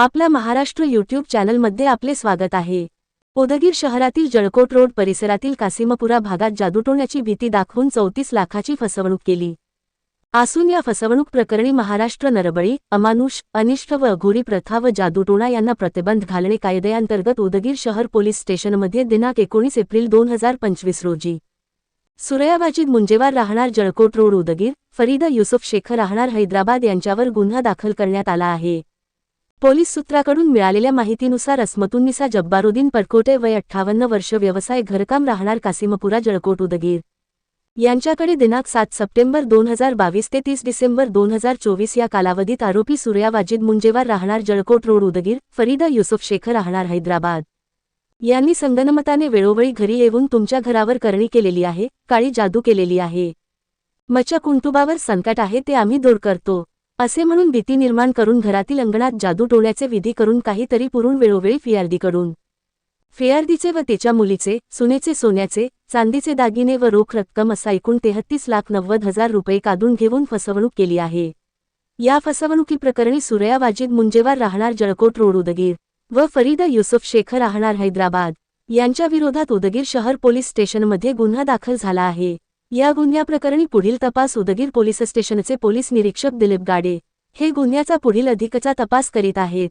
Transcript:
आपल्या महाराष्ट्र यूट्यूब चॅनलमध्ये आपले स्वागत आहे. उदगीर शहरातील जळकोट रोड परिसरातील कासिमपुरा भागात जादूटोण्याची भीती दाखवून चौतीस लाखाची फसवणूक केली. असून या फसवणूक प्रकरणी महाराष्ट्र नरबळी अमानुष अनिष्ठ व अघोरी प्रथा व जादूटोणा यांना प्रतिबंध घालणे कायद्याअंतर्गत उदगीर शहर पोलीस स्टेशनमध्ये दिनांक एकोणीस एप्रिल दोन हजार पंचवीस रोजी. सुरयाबाजीत मुंजेवार राहणार जळकोट रोड उदगीर फरीदा युसुफ शेख राहणार हैदराबाद यांच्यावर गुन्हा दाखल करण्यात आला आहे. पोलीस सूत्राकडून मिळालेल्या माहितीनुसार अस्मतुन्निसा जब्बारुद्दीन परकोटे वय अठ्ठावन्न वर्ष व्यवसाय घरकाम राहणार कासिमपुरा जळकोट उदगीर. यांच्याकडे दिनांक सात सप्टेंबर दोन हजार बावीस ते तीस डिसेंबर दोन हजार चोवीस या कालावधीत आरोपी सूर्या वाजिद मुंजेवार राहणार जळकोट रोड उदगीर. फरीदा युसुफ शेख राहणार हैदराबाद. यांनी संगनमताने वेळोवेळी घरी येऊन तुमच्या घरावर करणी केलेली आहे काळी जादू केलेली आहे. मच्या कुंटुबावर संकट आहे ते आम्ही दूर करतो. असे म्हणून भीती निर्माण करून घरातील अंगणात जादू टोळ्याचे विधी करून काहीतरी पुरून वेळोवेळी फियार्दीकडून. फियार्दीचे व त्याच्या मुलीचे सुनेचे सोन्याचे चांदीचे दागिने व रोख रक्कम असा एकूण तेहत्तीस लाख नव्वद हजार रुपये काढून घेऊन फसवणूक केली आहे. या फसवणुकीप्रकरणी सुरया वाजिद मुंजेवार राहणार जळकोट रोड उदगीर व फरीदा युसुफ शेख राहणार हैदराबाद. यांच्या विरोधात उदगीर शहर पोलीस स्टेशनमध्ये गुन्हा दाखल झाला आहे. या गुन्ह्याप्रकरणी पुढील तपास उदगीर पोलीस स्टेशनचे पोलीस निरीक्षक दिलीप गाडे. हे गुन्ह्याचा पुढील अधिकचा तपास करीत आहेत.